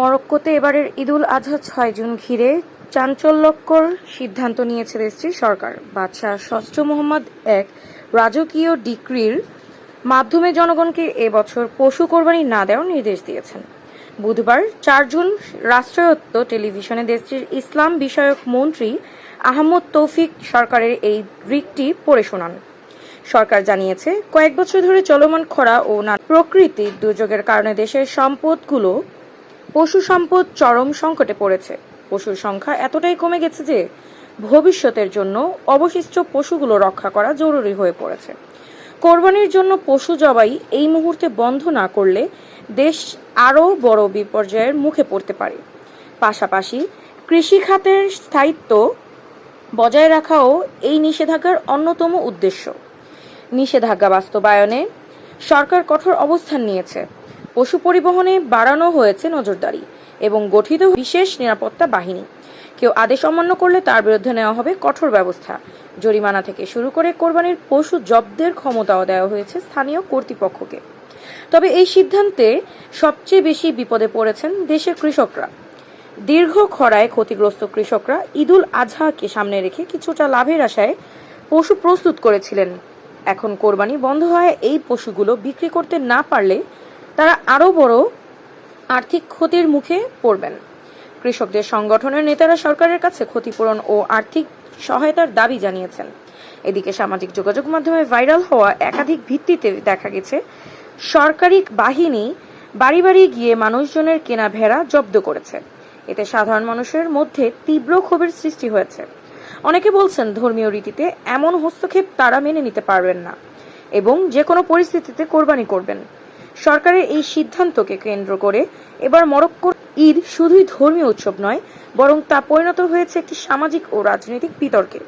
মরক্কোতে এবারের ঈদুল আজহা ছয় জুন ঘিরে চাঞ্চল্যকর সিদ্ধান্ত নিয়েছে দেশটির সরকার। বাদশাহ ষষ্ঠ মোহাম্মদ এক রাজকীয় ডিক্রির মাধ্যমে জনগণকে এবছর পশু কোরবানি না দেওয়ার নির্দেশ দিয়েছেন। বুধবার চার জুন রাষ্ট্রায়ত্ত টেলিভিশনে দেশটির ইসলাম বিষয়ক মন্ত্রী আহমদ তৌফিক সরকারের এই রিকটি পড়ে শোনান। সরকার জানিয়েছে, কয়েক বছর ধরে চলমান খরা ও না প্রকৃতির দুর্যোগের কারণে দেশের সম্পদগুলো পশু সম্পদ চরম সংকটে পড়েছে। পশুর সংখ্যা এতটাই কমে গেছে যে, ভবিষ্যতের জন্য অবশিষ্ট পশুগুলো রক্ষা করা জরুরি হয়ে পড়েছে। কোরবানির জন্য পশু জবাই এই মুহূর্তে বন্ধ না করলে দেশ আরও বড় বিপর্যয়ের মুখে পড়তে পারে। পাশাপাশি কৃষি খাতের স্থায়িত্ব বজায় রাখাও এই নিষেধাজ্ঞার অন্যতম উদ্দেশ্য। নিষেধাজ্ঞা বাস্তবায়নে সরকার কঠোর অবস্থান নিয়েছে। পশু পরিবহনে বাড়ানো হয়েছে নজরদারি এবং গঠিত বিশেষ নিরাপত্তা বাহিনী। কেউ আদেশ অমান্য করলে তার বিরুদ্ধে নেওয়া হবে কঠোর ব্যবস্থা। জরিমানা থেকে শুরু করে কোরবানির পশু জব্দের ক্ষমতাও দেওয়া হয়েছে স্থানীয় কর্তৃপক্ষকে। তবে এই সিদ্ধান্তে সবচেয়ে বেশি বিপদে পড়েছেন দেশের কৃষকরা। দীর্ঘ খরায় ক্ষতিগ্রস্ত কৃষকরা ঈদুল আজহাকে সামনে রেখে কিছুটা লাভের আশায় পশু প্রস্তুত করেছিলেন। এখন কোরবানি বন্ধ হয় এই পশুগুলো বিক্রি করতে না পারলে তারা আরও বড় আর্থিক ক্ষতির মুখে পড়বেন। কৃষকদের সংগঠনের নেতারা সরকারের কাছে ক্ষতিপূরণ ও আর্থিক সহায়তার দাবি জানিয়েছেন। এদিকে সামাজিক যোগাযোগ মাধ্যমে ভাইরাল হওয়া একাধিক ভিত্তিতে দেখা গেছে, সরকারি বাহিনী বাড়ি বাড়ি গিয়ে মানুষজনের কেনা ভেড়া জব্দ করেছে। এতে সাধারণ মানুষের মধ্যে তীব্র ক্ষোভের সৃষ্টি হয়েছে। অনেকে বলছেন ধর্মীয় রীতিতে এমন হস্তক্ষেপ তারা মেনে নিতে পারবেন না এবং যে কোনো পরিস্থিতিতে কোরবানি করবেন। সরকারের এই সিদ্ধান্তকে কেন্দ্র করে এবার মরক্কোর ঈদ শুধুই ধর্মীয় উৎসব নয়, বরং তা পরিণত হয়েছে একটি সামাজিক ও রাজনৈতিক বিতর্কে।